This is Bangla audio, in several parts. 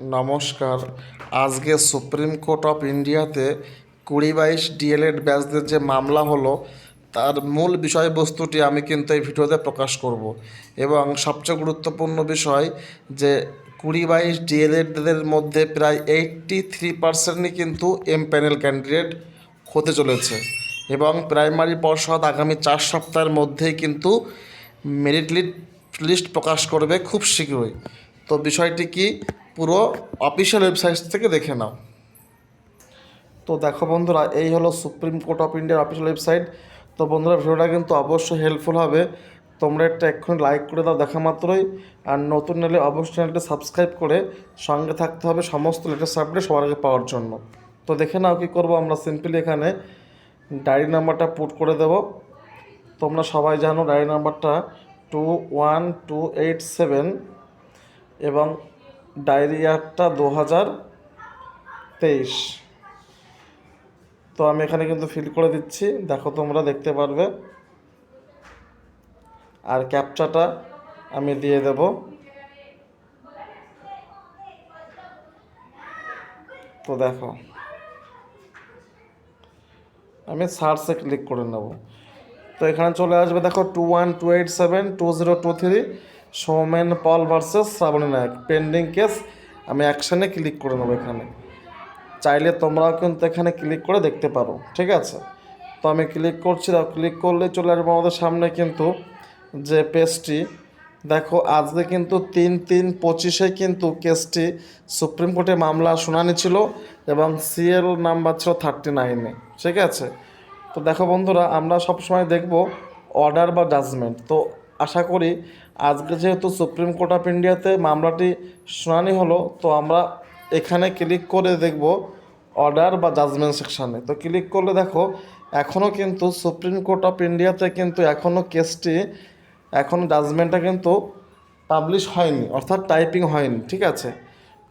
নমস্কার। আজকে সুপ্রিম কোর্ট অফ ইন্ডিয়াতে কুড়ি বাইশ ডিএলএড ব্যাচদের যে মামলা হলো, তার মূল বিষয়বস্তুটি আমি কিন্তু এই ভিডিওতে প্রকাশ করব। এবং সবচেয়ে গুরুত্বপূর্ণ বিষয় যে কুড়ি বাইশ ডিএলএডদের মধ্যে প্রায় এইট্টি থ্রি পার্সেন্টই কিন্তু এম প্যানেল ক্যান্ডিডেট হতে চলেছে। এবং প্রাইমারি পর্ষদ আগামী চার সপ্তাহের মধ্যেই কিন্তু মেরিট লিস্ট প্রকাশ করবে খুব শীঘ্রই। তো বিষয়টি কি? পুরো অফিসিয়াল ওয়েবসাইট থেকে দেখে নাও। তো দেখো বন্ধুরা, এই হলো সুপ্রিম কোর্ট অফ ইন্ডিয়ার অফিসিয়াল ওয়েবসাইট তো বন্ধুরা, ভিডিওটা কিন্তু অবশ্যই হেল্পফুল হবে। তোমরা একটা এক্ষুনি লাইক করে দাও দেখা মাত্রই। আর নতুন এলে অবশ্যই চ্যানেলটা সাবস্ক্রাইব করে সঙ্গে থাকতে হবে সমস্ত লেটেস্ট আপডেট সবার আগে পাওয়ার জন্য। তো দেখে নাও কী করব আমরা সিম্পলি এখানে ডায়েরি নাম্বারটা পুট করে দেব। তোমরা সবাই জানো ডায়েরি নাম্বারটা two one two eight seven এবং ডায়েরি ইয়ারটা দু হাজার তেইশ। তো আমি এখানে কিন্তু ফিল করে দিচ্ছি। দেখো তোমরা দেখতে পারবে। আর ক্যাপচাটা আমি দিয়ে দেব। তো দেখো। আমি সার্চে ক্লিক করে নেব। তো এখানে চলে আসবে, দেখো two one two eight seven two zero two three Soumen Pal versus Shrabani Nayak. Pending case আমি অ্যাকশানে ক্লিক করে নেব এখানে। চাইলে তোমরাও কিন্তু এখানে ক্লিক করে দেখতে পারো, ঠিক আছে? তো আমি ক্লিক করছি দাও ক্লিক করলে চলে আসব আমাদের সামনে কিন্তু যে পেজটি দেখো, আজকে কিন্তু তিন তিন পঁচিশে কিন্তু কেসটি সুপ্রিম কোর্টে মামলা শুনানি ছিল এবং সিএল নাম্বার ছিল থার্টি নাইনে ঠিক আছে? তো দেখো বন্ধুরা, আমরা সবসময় দেখব অর্ডার বা জাজমেন্ট তো আশা করি আজকে যেহেতু সুপ্রিম কোর্ট অফ ইন্ডিয়াতে মামলাটি শুনানি হলো, তো আমরা এখানে ক্লিক করে দেখব অর্ডার বা জাজমেন্ট সেকশানে তো ক্লিক করলে দেখো এখনও কিন্তু সুপ্রিম কোর্ট অফ ইন্ডিয়াতে কিন্তু এখনও কেসটি এখনও জাজমেন্টটা কিন্তু পাবলিশ হয়নি, অর্থাৎ টাইপিং হয়নি, ঠিক আছে?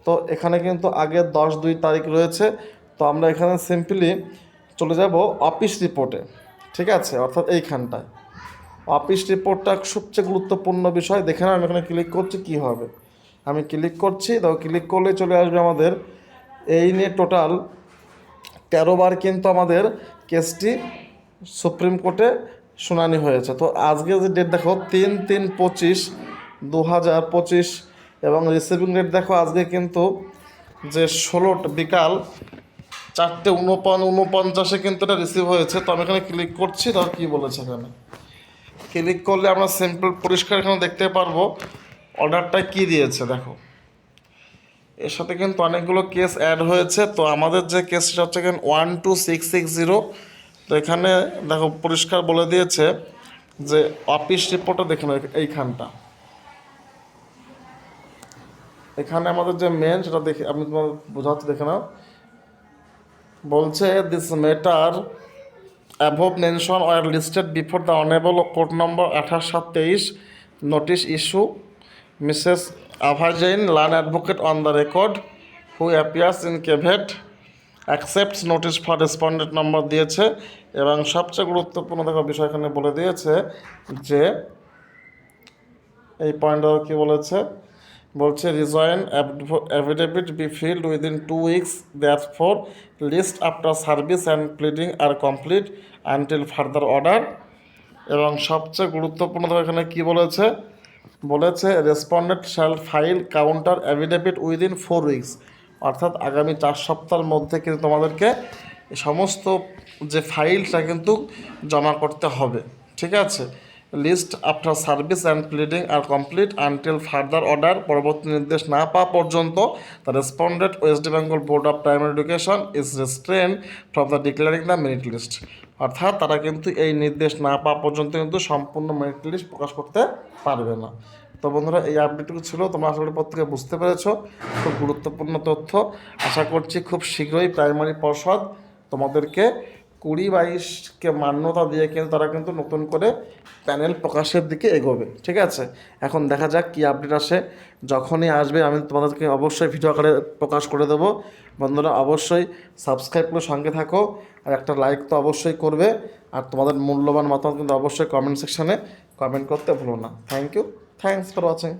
তো এখানে কিন্তু আগের দশ দুই তারিখ রয়েছে, তো আমরা এখানে সিম্পলি চলে যাব অফিস রিপোর্টে ঠিক আছে? অর্থাৎ এইখানটায়। অফিস রিপোর্টটা সবচেয়ে গুরুত্বপূর্ণ বিষয়। দেখে না আমি এখানে ক্লিক করছি, কী হবে? আমি ক্লিক করছি তো ক্লিক করলে চলে আসবে আমাদের। এই নিয়ে টোটাল তেরো বার কিন্তু আমাদের কেসটি সুপ্রিম কোর্টে শুনানি হয়েছে। তো আজকে যে ডেট দেখো, তিন তিন পঁচিশ দু হাজার পঁচিশ এবং রিসিভিং ডেট দেখো, আজকে কিন্তু যে ষোলোটা বিকাল চারটে উনপঞ্চাশে কিন্তু এটা রিসিভ হয়েছে। তো আমি এখানে ক্লিক করছি তো কী বলেছে এখানে? ক্লিক করলে আমরা সিম্পল পরিষ্কার এখানে দেখতে পারব। অর্ডারটা কী দিয়েছে, দেখো। এর সাথে কিন্তু অনেকগুলো কেস অ্যাড হয়েছে। তো আমাদের যে কেসটা হচ্ছে এখানে one two six six zero তো এখানে দেখো, পরিষ্কার বলে দিয়েছে যে অফিস রিপোর্টটা দেখে নাও এইখানটা। এখানে আমাদের যে মেন সেটা দেখে আমি তোমার বোঝাচ্ছি, দেখে নাও। বলছে this matter above mention are listed before the honourable court number আঠাশ সাত তেইশ নোটিশ ইস্যু মিসেস আভাজৈন লান advocate on the record who appears in caveat accepts notice for respondent নম্বর দিয়েছে এবং সবচেয়ে গুরুত্বপূর্ণ দেখো বিষয় এখানে বলে দিয়েছে যে, এই পয়েন্টটা কি বলেছে? বলছে rejoinder affidavit be filed within two weeks that for list after service and pleading are complete until further order এবং সবচেয়ে গুরুত্বপূর্ণ এখানে কি বলেছে? বলেছে respondent shall file counter affidavit within four weeks অর্থাৎ আগামী চার সপ্তাহের মধ্যে কিন্তু তোমাদেরকে সমস্ত যে ফাইলটা কিন্তু জমা করতে হবে। ঠিক আছে? List after service and pleading are complete until further order. পরবর্তী নির্দেশ না পাওয়া পর্যন্ত the respondent West Bengal board of primary education is restrain from the declaring the merit list. অর্থাৎ তারা কিন্তু এই নির্দেশ না পাওয়া পর্যন্ত কিন্তু সম্পূর্ণ মেরিট লিস্ট প্রকাশ করতে পারবে না। তো বন্ধুরা, এই আপডেটটুকু ছিল। তোমরা আশা করি প্রত্যেকে বুঝতে পেরেছ। খুব গুরুত্বপূর্ণ তথ্য। আশা করছি খুব শীঘ্রই প্রাইমারি পর্ষদ তোমাদেরকে কুড়ি বাইশকে মান্যতা দিয়ে কিন্তু তারা কিন্তু নতুন করে প্যানেল প্রকাশের দিকে এগোবে, ঠিক আছে? এখন দেখা যাক কী আপডেট আসে। যখনই আসবে, আমি তোমাদেরকে অবশ্যই ভিডিও আকারে প্রকাশ করে দেবো। বন্ধুরা, অবশ্যই সাবস্ক্রাইব করে সঙ্গে থাকো। আর একটা লাইক তো অবশ্যই করবে। আর তোমাদের মূল্যবান মতামত কিন্তু অবশ্যই কমেন্ট সেকশানে কমেন্ট করতে ভুলো না। Thank you thanks for watching